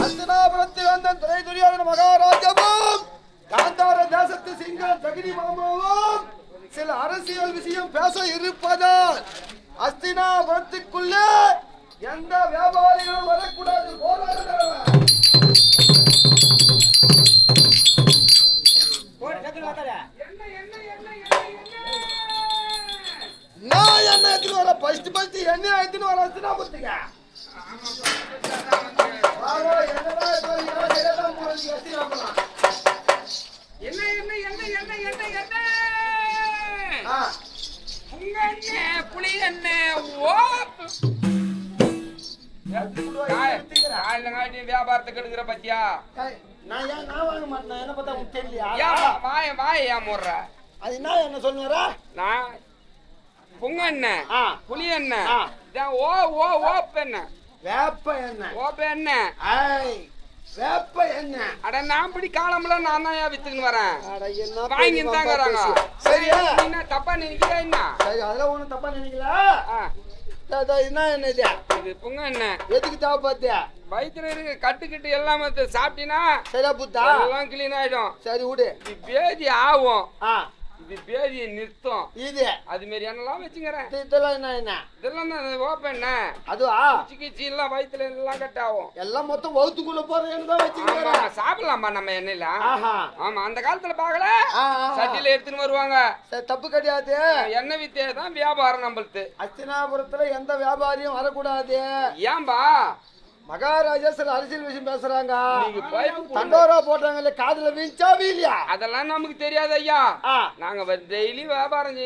அஸ்தனாபுரத்தில் வந்த துறை துரியோதன மகாராஜாவும் காந்தார தேசத்து சிங்கள தகுதி மாமாவும் சில அரசியல் விஷயம் பேச இருப்பதால் அஸ்தினாபுரத்துக்குள்ளே எந்த வியாபாரிகளும் வரக்கூடாது. நான் என்ன எடுத்துன்னு வர? ஃபர்ஸ்ட் ஃபர்ஸ்ட் என்ன எடுத்துன்னு வர அஸ்தினாபுரத்துக்கு? என்ன என்ன என்ன என்ன என்ன என்ன? உங்க ஓ. காயில காட்டி வியாபாரத்துக்கு எடுக்கிற பத்தியா? நான் ஏன் நான் வாங்க மாட்டேன் என்ன பார்த்தா உனக்கு தெரியலையா? ஏன் போடுற அது என்ன என்ன சொல்லுவாரா? நான் புங்க என்ன ஆ. இதான் ஓ ஓ ஓப் என்ன வேப்ப என்ன ஓப்ப என்ன ஐய் வேப்ப என்ன அட நான் இப்படி காலம்ல நான் தான் ஏன் வித்துக்குன்னு வரேன்? வாங்கி தாங்கறாங்க பேசி. சரியா? என்ன தப்பா நினைக்கிறா என்ன? சரி அதெல்லாம் ஒண்ணும் தப்பா நினைக்கல? என்ன என்ன இது? புங்க என்ன எதுக்கு தேவை பார்த்தியா? வயிற்றுல இருக்கு கட்டுக்கிட்டு எல்லாமே சாப்பிட்டீங்கன்னா சரியா புத்தா? எல்லாம் கிளீன் ஆயிடும். சரி விடு. பேதி ஆகும். ஆ. இது பேதியை நிறுத்தும். இது. அது மாரி என்னெல்லாம் வச்சுக்கிறேன் இது- இதெல்லாம் என்ன என்ன? இதெல்லாம் தான் ஓப்பன் அதுவா? சிக்கிச்சி எல்லாம் வயிற்றுல எல்லாம் கட் ஆகும். எல்லாம் மொத்தம் வகுத்துக்குள்ள போறேன்னு தான் வச்சுக்கிறேன் சாப்பிடலாமா நம்ம எண்ணெயில? ஆமா அந்த காலத்துல பாக்கல. சட்டியில எடுத்துன்னு வருவாங்க. தப்பு கிடையாது. எண்ணெய் வித்தே தான் வியாபாரம் நம்மளுக்கு அஸ்தினாபுரத்துல எந்த வியாபாரியும் வரக்கூடாது. ஏன்பா? மகாராஜா சில அரசியல் விஷயம் பேசுறாங்க. தண்டோரா போட்டாங்கல்ல காதுல வீஞ்சா வீலியா அதெல்லாம் நமக்கு தெரியாது ஐயா. நாங்க டெய்லி வியாபாரம்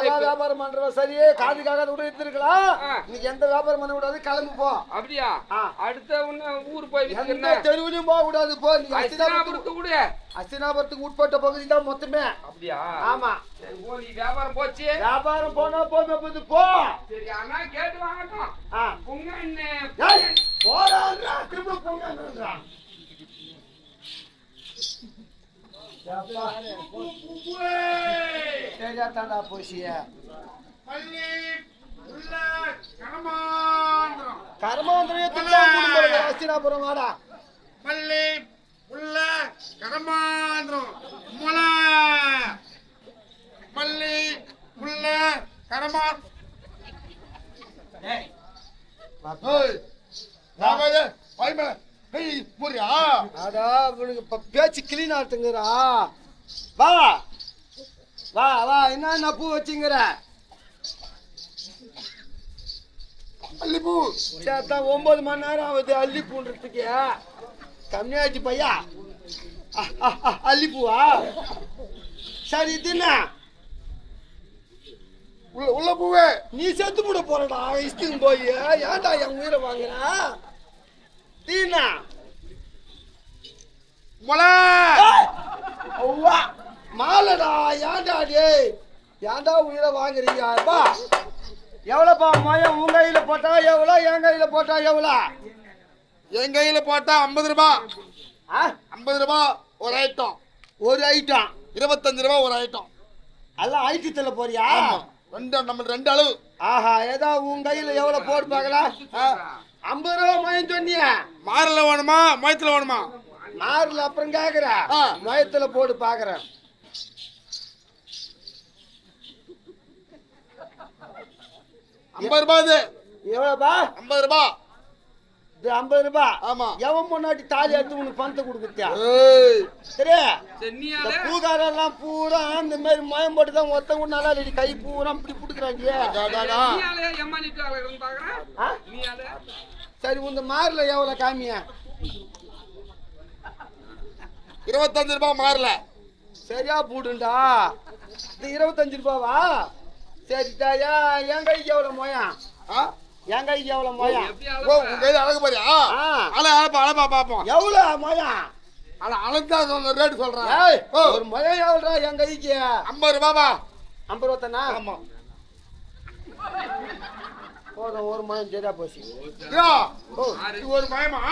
pipe- வியாபாரம் பண்றோம் சரி காதுக்காக கூட எடுத்துருக்கலாம். இன்னைக்கு எந்த வியாபாரம் பண்ண கூடாது? கிளம்பு போ. அப்படியா. அடுத்த உன்ன ஊர் போய் தெருவுலயும் போக கூடாது போ. நீ கூட. அஸ்தினாபுரத்துக்கு உட்பட்ட பகுதி தான் மொத்தமே. அப்படியா? ஆமா. சரி, நீ வியாபாரம் போச்சு. வியாபாரம் போனா போமே போது போ. சரி ஆனா கேட்டு வாங்கட்டும். ஆ. ஏய், போடான்றா, திரும்ப போங்கன்றா. சரியா தாண்டா போசிய கர்மாந்திரத்துல அஸ்தினாபுரம் வாடா. மல்லி உள்ள கடமாந்திரம் முள மல்லி உள்ள கடமா பேச்சு கிளீன் ஆட்டுங்கிறா வா. வா வா. என்ன பூ வச்சுங்கிற மல்லிப்பூ. சேத்தா ஒன்பது மணி நேரம் ஆகுது அள்ளி பூன்றதுக்கு கம்மியாச்சு பையா அல்லிப்பூவா சரி இது என்ன உள்ள உள்ள பூவே நீ செத்து போட போறடா இஷ்டம் போய் ஏன்டா என் உயிரை வாங்குற தீனா முள மாலடா ஏன்டா டேய் ஏன்டா உயிரை வாங்குறீங்க பா எவ்வளோப்பா மயம் உன் கையில போட்டா எவ்வளோ என் கையில போட்டா எவ்வளோ என் கையில போட்டா ஐம்பது ரூபாய் ஐம்பது ரூபாய் ஒரு ஐட்டம் ஒரு ஐட்டம் இருபத்தஞ்சு ரூபாய் ஒரு ஐட்டம் எல்லாம் ஐட்டத்தில் போறியா? ரெண்டு நம்ம ரெண்டு அளவு. ஆஹா ஏதா உன் கையில எவ்வளவு போட்டு பார்க்கலாம் ஐம்பது ரூபா மயம் சொன்னிய. மாரில் வேணுமா? மயத்தில் வேணுமா? மாறுல அப்புறம் கேக்குற. ஆ. மயத்துல போட்டு பாக்குறேன் ஐம்பது ரூபாய் இது எவ்வளவுப்பா? ஐம்பது ரூபாய் ஐம்பது ரூபாய் ஆமா. எவன் முன்னாடி தாலி எடுத்து உனக்கு பணத்தை கொடுக்குறியா ஏய். சரி. இந்த சென்னியால பூகாரெல்லாம் பூரா இந்த மாதிரி மயம் போட்டு தான் ஒருத்தன் கூட நல்லா இல்லடி. கை பூரா இப்படி பிடிக்கிறாங்க? நீயாலே சரி உந்த மாறுல எவ்வளவு காமியா? இருபத்தஞ்சு ரூபாய் மாறல சரியா போடுண்டா. இது இருபத்தஞ்சு ரூபாவா? சரி தாயா என் கைக்கு எவ்வளவு மொயம்? ஆ? என் கைக்கு எவ்வளவு மொயம் எப்படி ஓ உங்க கையில அழகு பாரியா ஆ. அழ அழப்பா அழப்பா பாப்போம். எவ்வளவு மொயம் ஆனா அழகா சொன்ன ரேட் சொல்றேன். ஏய் ஓ. ஒரு மொயம் எவ்வளோடா என் கைக்கு? ஐம்பது ரூபாவா ஐம்பது ரூபா ஆமா. போதும் ஒரு மொயம் சரியா போச்சு. ஒரு ஆமா.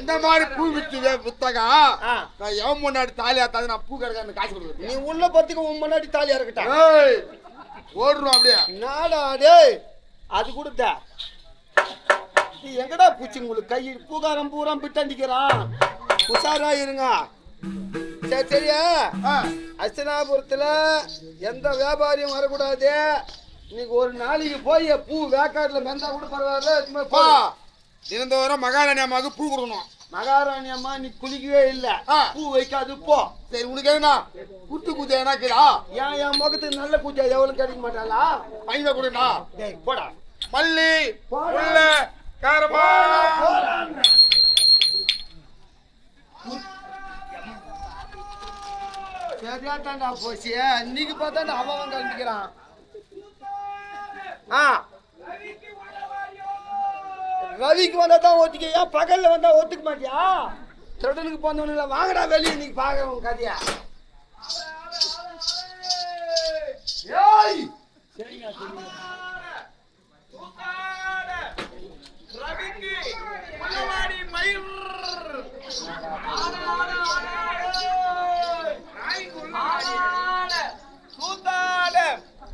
இந்த மாதிரி பூ வித்து வித்தகா ஆ. நான் எவன் முன்னாடி தாலி ஆத்தாது நான் பூ கடைக்காரன் காசு கொடுக்குறேன் நீ உள்ள பத்துக்கு உன் முன்னாடி தாலியா இருக்கட்டா? ஏய் ஓடுறோம் அப்படியே. நாடா டேய்? அது கொடுத்த. நீ எங்க பூச்சி உங்களுக்கு கை பூகாரம் பூரா பிட்டண்டிக்கிறான் உஷாரா இருங்க. சரி சரியா அஸ்தனாபுரத்துல எந்த வியாபாரியும் வரக்கூடாது. இன்னைக்கு ஒரு நாளைக்கு போய் பூ வேக்காட்டுல மெந்தா கூட பரவாயில்ல. தினந்தோறும் மகாராணி அம்மாவுக்கு பூ கொடுக்கணும். மகாராணி அம்மா நீ குளிக்கவே இல்ல. பூ வைக்காது போ. சரி உனக்கு என்ன குத்து குத்து என்ன கேடா ஏன் என் முகத்துக்கு நல்ல பூஜை எவ்வளவு கிடைக்க மாட்டாளா? பையனை கொடுண்ணா டேய் போடா. மல்லி. உள்ள காரமான சரியாட்டாண்டா போச்சு. இன்னைக்கு பார்த்தா அவன் கண்டிக்கிறான் ஆ. ரவிக்கு வந்தா தான் ஒத்துக்க ஏன் பகல்ல வந்தா ஒத்துக்க மாட்டியா? திருடனுக்கு போனவனுல வாங்கடா வெளியே இன்னைக்கு பாக்குறேன் உன் கதையா. ஏய்! ரவிக்கு! மலவாடி மயில் சூத்தாட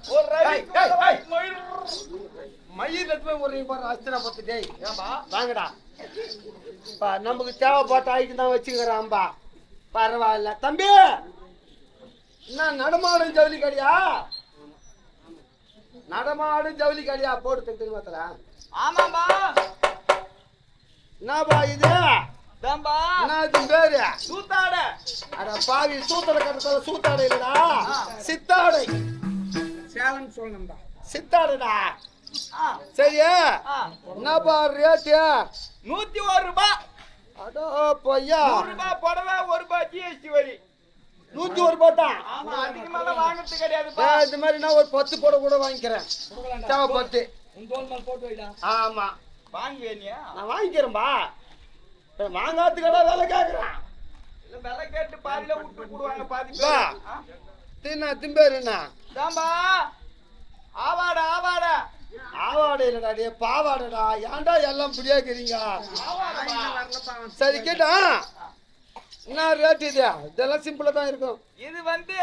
ஒரு ஏய், ரவிக்கு ஏய், ஏய். மயில் மயில் எடுத்து போய் ஒரு பாரு அஸ்தினா பத்து டேய் ஏன்பா? வாங்கடா. பா நமக்கு தேவைப்பட்ட ஆயிட்டு தான் வச்சுக்கிறான்பா பரவாயில்ல. தம்பி! என்ன நடமாடும் ஜவுளி கடையா? நடமாடும் ஜவுளி கடையா? போட்டு தட்டு மாத்தல ஆமாம்பா. என்னப்பா இது? பேரு? சூத்தாட. அட பாவி சூத்தடை கட்டத்தால சூத்தாடை இல்லடா. சித்தாடை. சேலன் சொல்லணும்பா. சித்தாடைடா. சரியா ஆ. என்னப்பா ரேட்டு நூத்தி ஒரு ரூபாய் அடோ பொய்யா நூறு ரூபாய் புடவை ஒரு ரூபாய் ஜிஎஸ்டி வரி. நூத்தி ஒரு ரூபாய் தான். மேல வாங்குறது கிடையாதுப்பா. நான் இந்த மாதிரி நான் ஒரு பத்து போட கூட வாங்கிக்கிறேன். தேவை பத்து. ஆமா. வாங்குவேனியா? நான் வாங்கிக்கிறேன்பா வாங்காததுக்கடா வேலை கேட்குறேன் விலை கேட்டு பாதியில விட்டு போடுவாங்க பாதி வா. பேர் ஆ? தின்னா திம்பேருண்ணா தாம்பா ஆவாடா ஆவாடா. ஆவாடை இல்லடா டே பாவாடடா. ஏன்டா எல்லாம் பிடியாக்கிறீங்க ஆவாடா சரி கேட்டா என்ன ரேட் இது? இதெல்லாம் சிம்பிளா தான் இருக்கும். இது வந்து.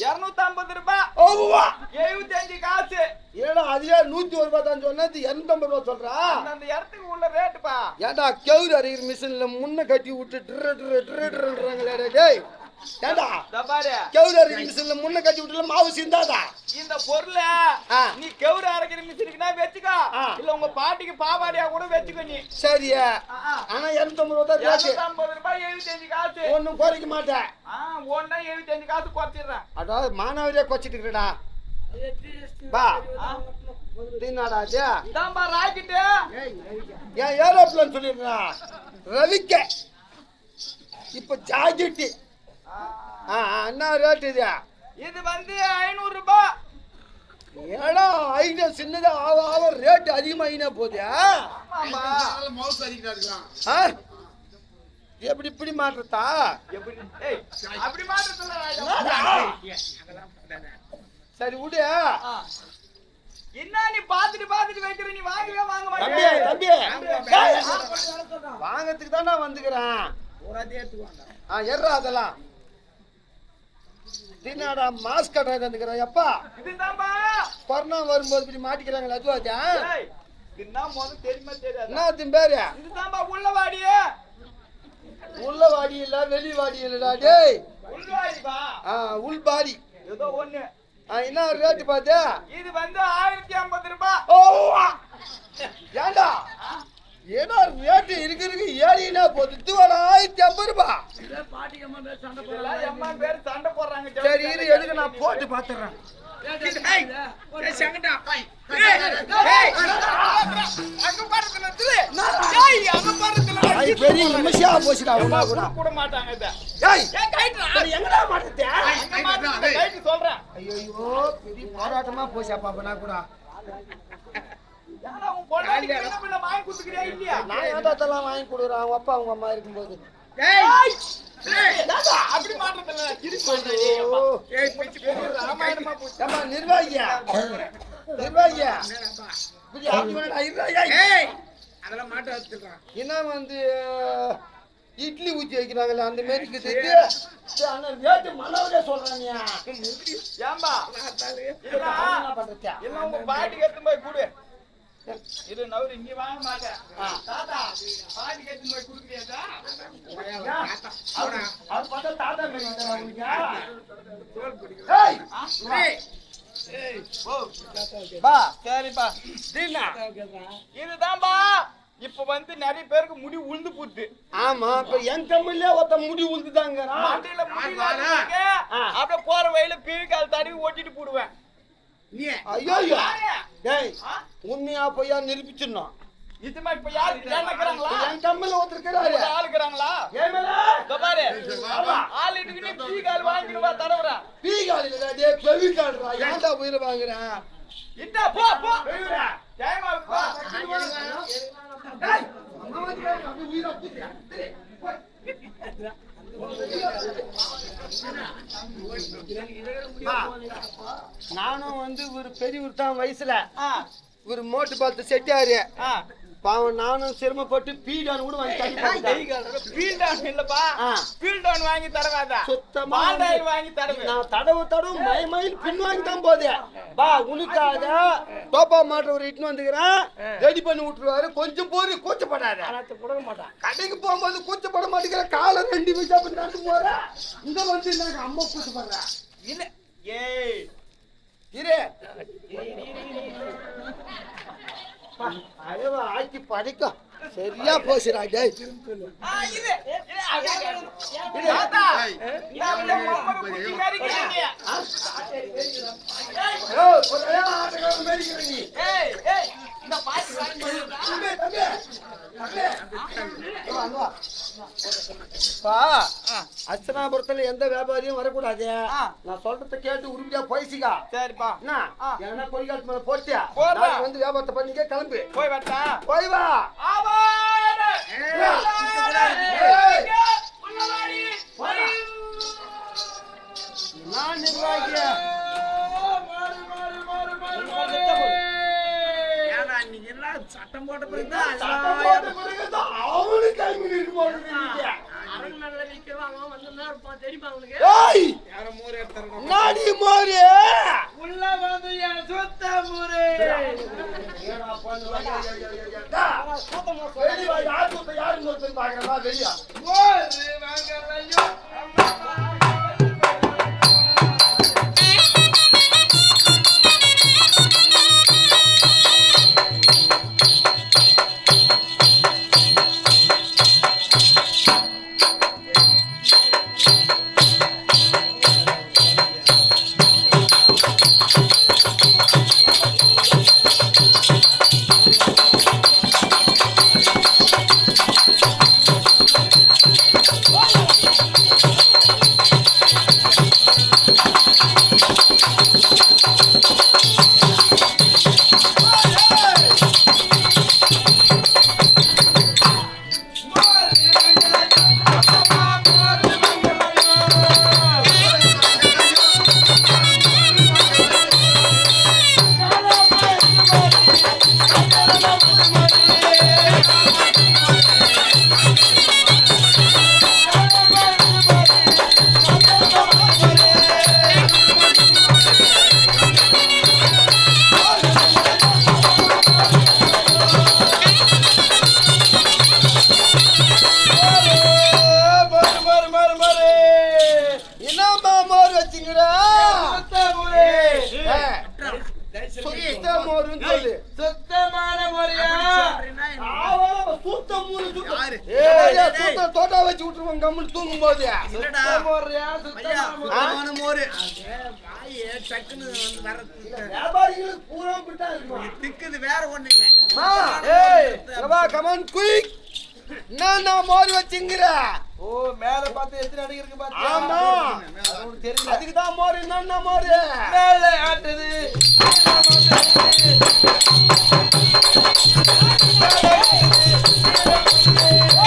இருநூத்தி ஐம்பது ரூபாய் ஓவா எழுபத்தி அஞ்சு காசு. ஏடா அதுவே நூத்தி ஒரு ரூபாய் தான் சொன்னா இது இரநூத்தம்பது ரூபா சொல்றா? அந்த இடத்துக்கு உள்ள ரேட்டுப்பா ஏன்டா கவுரு அறிகிற மிஷின்ல முன்ன கட்டி விட்டு ட்ரு ட்ரு ட்ரு ட்ருன்றாங்களே டேய். இந்த பாரு. கவுரு அறிகிற மிஷின்ல முன்ன கட்டி விட்டுல மாவு சிந்தாதா? இந்த பொருளை. நீ கெவுரு அரைக்கிற மிஷினுக்குனா வச்சுக்கோ. இல்ல உங்க பாட்டிக்கு பாவாடியா கூட வச்சுக்கோ நீ. சரியா. ஆனா இரநூத்தம்பது ரூபா தான் ரேட்டு இருநூத்தி ஐம்பது ரூபாய் எழுபத்தி அஞ்சு காசு. ஒன்றும் குறைக்க மாட்டேன். ஆ ஒன்னா எழுபத்தி அஞ்சு காசு குறைச்சிடுறேன். அதாவது மானாவரியா குறைச்சிட்டு இருக்கிறடா. பா ஏன் ஏரோப்ளேன் சொல்லிடுறா? ரவிக்க. இப்ப ஜாக்கெட்டு. என்ன ரேட் இது? இது வந்து ஐநூறு ரூபாய் ஏடா ஐடியா சின்னதா ஆவ ஆவ ரேட் அதிகமாகினா போதே? எப்படி இப்படி மாற்றத்தா எப்படி? சரி விடு. ஆ. என்ன நீ பாத்துட்டு பாத்துட்டு வைக்கிற? நீ வாங்கவே வாங்க மாட்டே. தம்பி தான் நான் வந்துக்கிறேன். ஆ எர்றா அதெல்லாம். தின்னாடா மாஸ்க் கட்ட வந்துக்கிறேன் எப்பா? இதுதான்பா கொரோனா வரும்போது இப்படி மாட்டிக்கிறாங்களே அதுவாச்சா என்ன பேரு? உள்ள வாடி. இல்ல வெளி வாடி இல்லடா டேய். உள் பாடி. ஏதோ ஒண்ணு. என்ன ரேட்டு பார்த்து இது வந்து ஆயிரத்தி ஐம்பது ரூபாய். ஏண்டா ஏடா ரேட்டு இருக்கு இருக்கு ஏறினா போது சண்டை போடுறாங்க சரி இரு எதுக்கு நான் போட்டு பாத்துறேன். பெரிய நிமிஷம் போச்சுடா உன்னா கூட. கூட மாட்டாங்க இத. எங்கடா மாட்டே அங்க மாட்டாங்க கைட்டு சொல்றேன். ஐயோ பெரிய போராட்டமா போச்சாப்பா அப்ப கூட ஏன்னா உன் பொண்டாட்டிக்கு என்ன பண்ண வாங்கி கொடுக்குறேன். அவங்க அப்பா அவங்க அம்மா இருக்கும்போது. நிர்வாகியா? நிர்வாகியா? என்ன வந்து இட்லி ஊத்தி வைக்கிறாங்கல்ல அந்த ஆனா ரேட்டு மனவரே சொல்றானியா ஏம்பா என்ன எல்லாம் உங்க பாட்டிக்கு எடுத்து போய் கொடு. இது நவரு இங்க வாங்க மாட்டேன் ஆ. தாத்தா பாட்டி கட்டி போய் குடுக்குறியாடா அவரு- அவர் பார்த்தா தாத்தா மாதிரி வந்தாரா உங்களுக்கு? ஏய், ஏய், பா, சரிப்பா. தீனா. இதுதான்பா. இப்ப வந்து நிறைய பேருக்கு முடி உளுந்து போகுது. ஆமா இப்ப என் கம்மிலே ஒருத்த முடி ஆ. அப்படியே போற வழியில பீழ்கால் தடவி ஓட்டிட்டு போடுவேன். ஐயோ? டேய்? உண்மையா பொய்யா நிரூபிச்சிடணும். இது மாதிரி இப்ப யாரு கேட்கறாங்களா? என் கம்மில ஒருத்தர் இருக்கிறாரு ஆள் பாரு. இட்டுக்கிட்டு பீழ்கால் வாங்கிடுவா தடவுறா. டேய், பெவிகால்டா. ஏன்டா உயிரை வாங்குறேன்? போ போ. ஜெயமா போ டேய், அம்மா வந்து பாரு, அப்படியே உயிரை பூத்துறா. டேய், போய். பா, நானும் வந்து ஒரு பெரியவர் தான் வயசுல. ஒரு மோட்டு பார்த்து செட்டியாரு பாவம் நானும் சிரமப்பட்டு பீடான் கூட வாங்கி. பீல்டவுன் இல்லப்பா. ஆ. பீல்டவுன் வாங்கி தரவாத? சுத்தமா வாங்கி தரவு. நான் தடவு தடவு மய மயில் பின் வாங்கி தான் போதே. பா உனக்காக டோப்பா மாட்ட ஒரு இட்டுன்னு வந்துக்கிறேன். ரெடி பண்ணி விட்டுருவாரு. கொஞ்சம் போரு கூச்சப்படாத. கொடுக்க போகும்போது கூச்சப்பட மாட்டேங்கிற. காலை ரெண்டு வயசா அப்படி நடந்து போற. இங்க வந்து அம்மா கூச்சப்படுறேன் இல்ல. ஏய். இரு. அழவ ஆக்கி படிக்கும் சரியா போச்சுடா டேய் ஏய் ஏய் இந்த பாட்டு அர்ச்சனாபுரத்துல எந்த வியாபாரியும் வரக்கூடாது. நான் சொல்றத கேட்டு உருப்படியா போயிசிக்கா. சரிப்பா. என்ன? ஆ. என்ன கொடிகாலத்து மேல போட்டியா வந்து வியாபாரத்தை பண்ணிக்க கிளம்பு. போய் வரட்டா? போய் வா. இல்லடா. சுத்தமான மோர். வாயே டக்குன்னு வந்து வர வியாபாரிகளுக்கு பூரா? திக்குது வேற ஒண்ணு இல்ல. அம்மா, ஏய், இங்க வா, come on, quick. என்னண்ணா மோர் வச்சுங்கிற? ஓ மேல பார்த்து எத்தனை அடி இருக்கு பாத்தியா? ஆமா. உனக்கு தெரியல. அதுக்குதான் மோர் என்னண்ணா மோர்? மேல ஆட்டுது. பாக்குறவங்க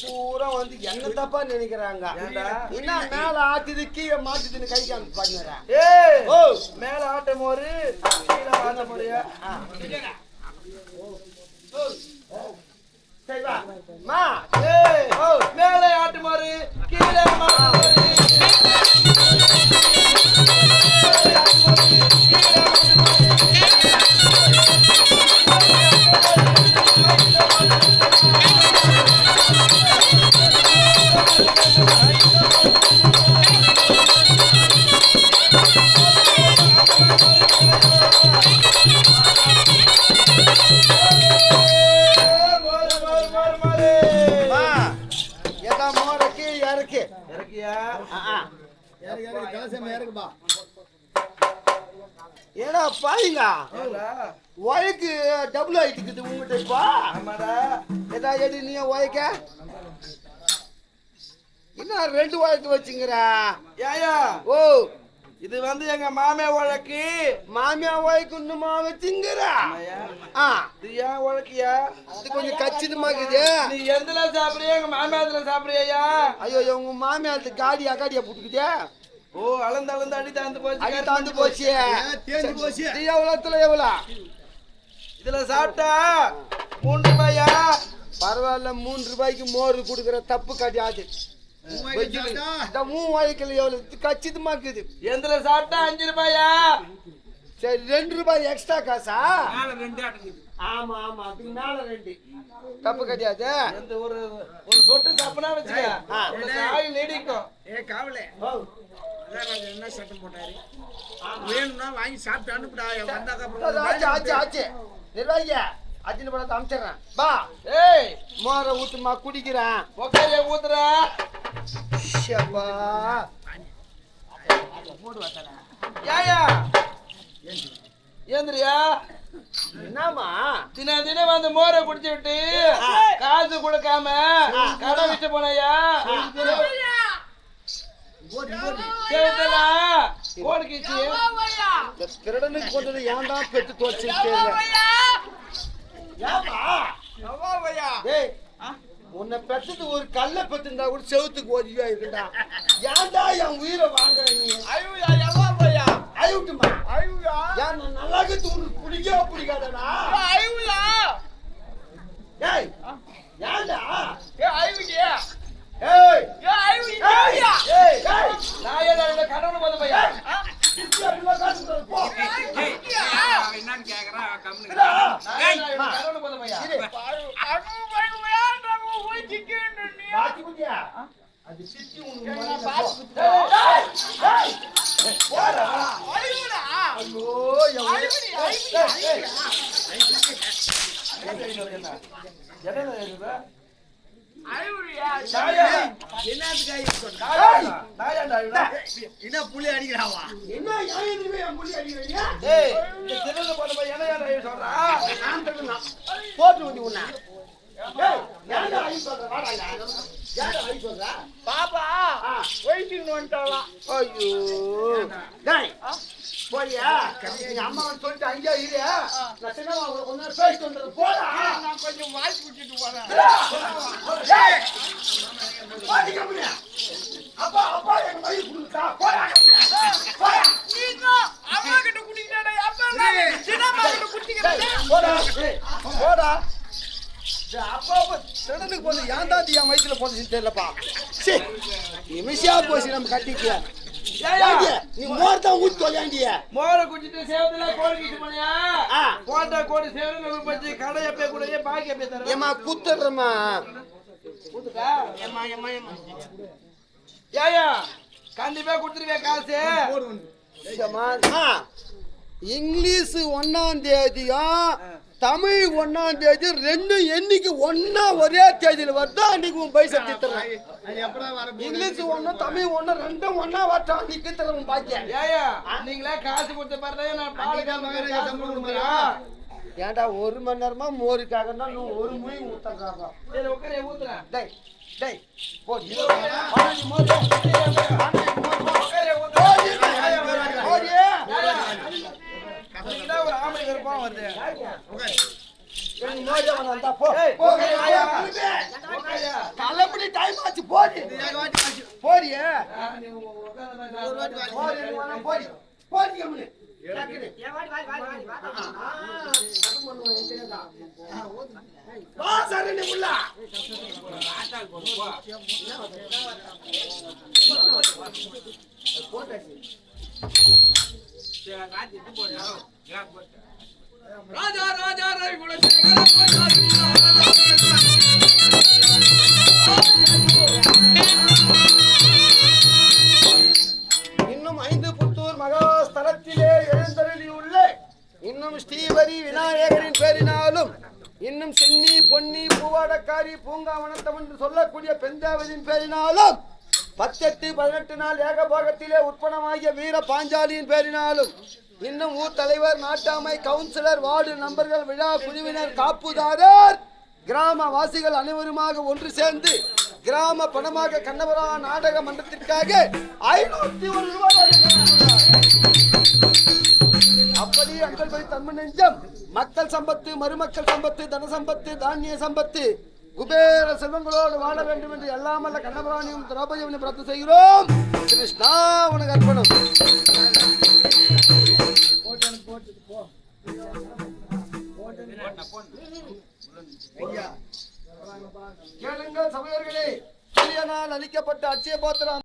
பூரா வந்து என்னத்த தப்பா நினைக்கிறாங்க? என்ன மேல ஆட்டுது கீழே மாட்டுதுன்னு கை காமி பண்ணுறேன் ஏய்! ஓ! மேல ஆட்ட மோரு கீழே ஆட்ட மோரியா மா ஏய் ஆட்டு மாறு கீழே மாறு பாருங்க ஒயக்கு டபுள் ஆயிட்டுக்குது உங்ககிட்ட இப்போ. ஆமாடா. எதா எடு நீ ஒயக்க என்ன ரெண்டு ஒயக்கு வச்சுங்கிறா ஏயா ஓ. இது வந்து எங்க மாமே வழக்கு மாமியா இன்னுமா வச்சுங்கிறா? ஆ. இது ஏன் வழக்கியா இது கொஞ்சம் கச்சிதமாக்குது. நீ எதுல சாப்பிடுறியா? எங்க மாமியாத்துல சாப்பிடுறியா ஐயோ? உங்க மாமியாருக்கு காடி அகாடியா புட்டுக்குதே? ஓ அளந்து அளந்து அடி தாந்து போச்சு அடி தாந்து போச்சு. தேஞ்சு போச்சு. இது எவ்வளோத்துல எவ்வளோ இதுல சாப்பிட்டா மூணு ரூபாயா? பரவாயில்ல மூணு ரூபாய்க்கு மோர் கொடுக்குற தப்பு கிடையாது. இந்த வாய்க்கல எவ்வளவு கச்சிதமாக்குது எதுல சாப்பிட்டா அஞ்சு ரூபாயா? சரி ரெண்டு ரூபாய் எக்ஸ்ட்ரா காசா? ரெண்டு ஆமா ஆமா. அதுக்கு மேல ரெண்டு. தப்பு கிடையாது. எந்த ஒரு ஒரு சொட்டு சாப்பினா வச்சுக்க. ஆ. உனக்கு ஆயுள் நீடிக்கும். ஏ காவலே. என்ன சட்டம் போட்டாரு? வேணும்னா வாங்கி சாப்பிட்டு அனுப்புடா. வந்தாக்க ஆச்சு ஆச்சு ஆச்சு. நிர்வாகிய அர்ஜுன படத்தை அமிச்சிடுறேன். பா. ஏய் மோரை ஊத்துமா குடிக்கிறேன். உக்காரிய ஊத்துற. ஷப்பா. ஏயா. ஏந்திரியா? என்னம்மா? தின தினம் வந்து மோரை குடிச்சு விட்டு காசு கொடுக்காம கடை விட்டு போனையா? திருடனுக்கு கொண்டது ஏன்டா ஏப்பா? டேய், உன்னை பெத்தது ஒரு கல்ல பெத்துந்தா கூட செவுத்துக்கு ஒதிவா இருக்குடா. ஏன்டா என் உயிரை வாங்குற நீ? அழுட்டுமா ஏன் நான் நல்லா இருக்குது பிடிக்கவே பிடிக்காதடா டேய் ஏன்டா ஏய் ஏய் ஏய் ஏய் நான் ஏதாவது கடவுள் போத பையா. என்னன்னு கேக்குறான் கம்முனு அது சித்தி உனக்கு மடியில போ. ஏய், ஏய், ஏய், போடா. ஐயோ, என் உயிர். ஏய், ஏய், என்ன புள்ளி அடிக்கிறாவா? என்ன புள்ளி அடிக்கிறீங்க? போட்டு விட்டு உன்னை. பாப்பா ஆ. வெயிட்டிங் வந்துட்டாலாம் ஐயோ. போறியா? எங்க அம்மா சொல்லிட்டு அங்கேயே இரு. நான் உங்களை கொஞ்ச நேரம் பேசிட்டு வந்துடுறேன். போடா. நான் கொஞ்சம் வாய்ப்பு விட்டுட்டு போறேன் ஏய், பாட்டி கம்பெனி. அப்பா அப்பா எங்க மயில் கொடுத்தா போடா போடா அம்மா கிட்ட குடிக்கிறேன் அப்பா சின்னம்மா கிட்ட குடிக்கிறேன் டேய், போடா ஏய், போடா போது ஏன் தான் என் வயிற்றுல போதுச்சுன்னு தெரியலப்பா. சரி நிமிஷா போச்சு நம்ம கட்டிக்க. ஏய்யா, நீ மோர் தான் ஊத்தி தொலையாண்டிய. மோரை குடிச்சிட்டு சேவத்துல கோழி கிட்டு. கோட்டை கோடி நம்ம பச்சு கடை எப்பே கூட பாக்கி எப்பே தர ஏமா குத்துறமா கூத்துக்கா ஏமா ஏமா ஏமா ஏயா கண்டிப்பா கொடுத்துருவேன் காசு. இங்கிலீஷ் ஒன்னாம் தேதியும் தமிழ் ஒன்னாம் தேதி ரெண்டும் என்னைக்கு ஒன்னா ஒரே தேதியில வருதோ அன்னைக்கு உன் பைசா வர இங்கிலீஷ் ஒண்ணு தமிழ் ஒண்ணு ரெண்டும் ஒன்னா வரட்டும் நீ தித்துறேன் பாக்கிய. ஏயா நீங்களே காசு கொடுத்த பாருங்க நான் பாலுக்கு மகனுக்கு காசு சம்பளம் கொடுக்குறேன் ஏன்டா ஒரு மணி நேரமா மோருக்காக தான் நீ ஒரு மொழி ஊத்துறாங்க சரி உட்கார ஊத்துறேன் டேய் டேய் மோரு உட்கார ஊத்துறேன் நீதான் ஒரு ஆம்பளை விருப்பம் டைம் ஆச்சு போடி. போடிய? போடி. ராஜா ராஜா ரவி இன்னும் ஐந்து புத்தூர் மகாஸ்தலத்திலே எழுந்தருளியுள்ள. இன்னும் ஸ்ரீவரி விநாயகரின் பேரினாலும் இன்னும் சென்னி பொன்னி பூவாடக்காரி பூங்காவனத்தம் என்று சொல்லக்கூடிய பெஞ்சாவதியின் பேரினாலும் பத்தெட்டு பதினெட்டு நாள் ஏகபோகத்திலே உற்பனமாகிய வீர பாஞ்சாலியின் பேரினாலும் இன்னும் ஊர் தலைவர் நாட்டாமை கவுன்சிலர் வார்டு நம்பர்கள் விழா குழுவினர் காப்புதாரர் கிராம வாசிகள் அனைவருமாக ஒன்று சேர்ந்து கிராம பணமாக கண்ணபுரா நாடக மன்றத்திற்காக ஐநூத்தி ஒரு ரூபாய் வழங்கினார். அப்படி அங்கள் போய் நெஞ்சம். மக்கள் சம்பத்து மருமக்கள் சம்பத்து தன சம்பத்து தானிய சம்பத்து. குபேர செல்வங்களோடு வாழ வேண்டும் என்று எல்லாமல்ல கண்ணபுராணியும் திரௌபதியும் பிரார்த்தனை செய்கிறோம். கிருஷ்ணா உனக்கு அர்ப்பணம். கேளுங்கள் சமையர்களே பெரிய நாள் அளிக்கப்பட்ட அட்சய பாத்திரம்.